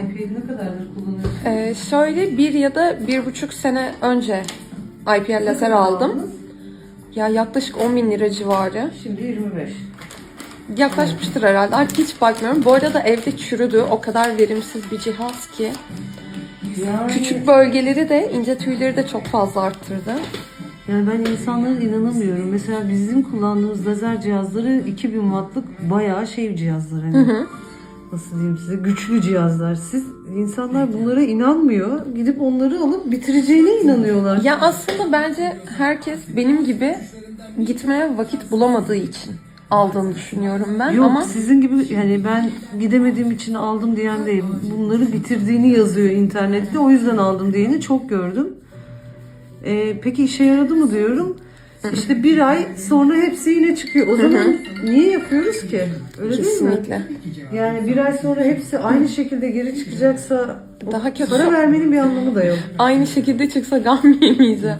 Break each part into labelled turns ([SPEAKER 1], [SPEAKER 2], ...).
[SPEAKER 1] IPL'i ne kadardır kullanıyorsun?
[SPEAKER 2] Ee, şöyle bir ya da bir buçuk sene önce IPL lazer aldım. Ya yaklaşık 10 bin lira civarı.
[SPEAKER 1] Şimdi 25.
[SPEAKER 2] Yaklaşmıştır herhalde. Artık hiç bakmıyorum. Bu arada evde çürüdü. O kadar verimsiz bir cihaz ki.
[SPEAKER 1] Yani,
[SPEAKER 2] Küçük bölgeleri de ince tüyleri de çok fazla arttırdı.
[SPEAKER 1] yani ben insanlara inanamıyorum. Mesela bizim kullandığımız lazer cihazları 2000 wattlık bayağı şey cihazlar hani. Nasıl diyeyim size? Güçlü cihazlar. Siz insanlar bunlara inanmıyor. Gidip onları alıp bitireceğine inanıyorlar.
[SPEAKER 2] Ya aslında bence herkes benim gibi gitmeye vakit bulamadığı için aldığını düşünüyorum ben
[SPEAKER 1] Yok
[SPEAKER 2] ama
[SPEAKER 1] sizin gibi yani ben gidemediğim için aldım diyen değil. Bunları bitirdiğini yazıyor internette. O yüzden aldım diyeni çok gördüm. Ee, peki işe yaradı mı diyorum. İşte bir ay sonra hepsi yine çıkıyor. O zaman niye yapıyoruz ki? Öyle değil mi?
[SPEAKER 2] kesinlikle.
[SPEAKER 1] Yani bir ay sonra hepsi aynı şekilde geri çıkacaksa
[SPEAKER 2] Daha kötü.
[SPEAKER 1] para vermenin bir anlamı da yok.
[SPEAKER 2] Aynı şekilde çıksa gam yemeyeceğim.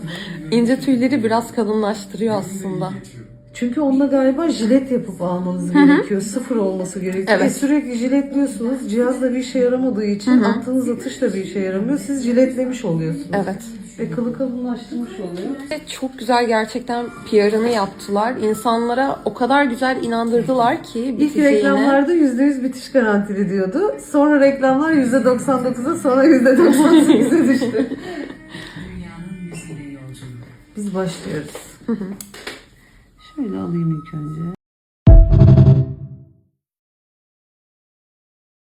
[SPEAKER 2] İnce tüyleri biraz kalınlaştırıyor aslında.
[SPEAKER 1] Çünkü onunla galiba jilet yapıp almanız gerekiyor. Sıfır olması gerekiyor.
[SPEAKER 2] Evet.
[SPEAKER 1] E sürekli jiletliyorsunuz. Cihaz da bir işe yaramadığı için attığınız atış da bir işe yaramıyor. Siz jiletlemiş oluyorsunuz.
[SPEAKER 2] Evet.
[SPEAKER 1] Ve kılı kalınlaştırmış oluyor.
[SPEAKER 2] Ve Çok güzel gerçekten PR'ını yaptılar. İnsanlara o kadar güzel inandırdılar ki
[SPEAKER 1] İlk reklamlarda %100 bitiş garantili diyordu. Sonra reklamlar %99'a sonra %98'e düştü. Biz başlıyoruz. Şöyle alayım ilk önce.